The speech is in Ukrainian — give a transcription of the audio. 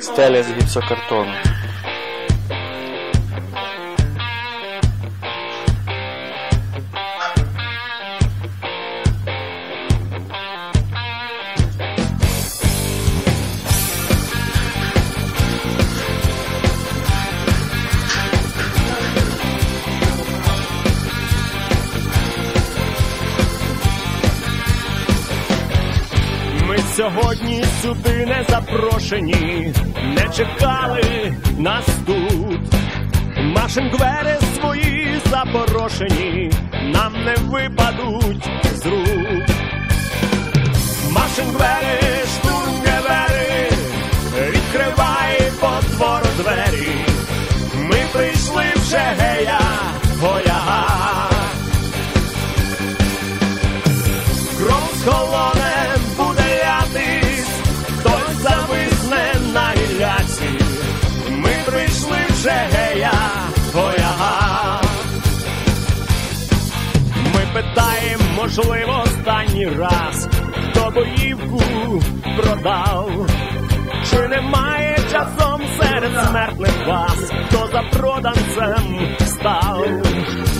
Стеля з гіпсокартону. Сьогодні сюди не запрошені, не чекали нас тут. Машингвери свої запорошені, нам не випадуть з рук. Машингвери, штурмгевери, відкривай по двору двері. Ми прийшли вже гея, гоя. Вже твоя. Ми питаємо, можливо, останній раз, хто боївку продав. Чи немає часом серед смертних вас, хто за проданцем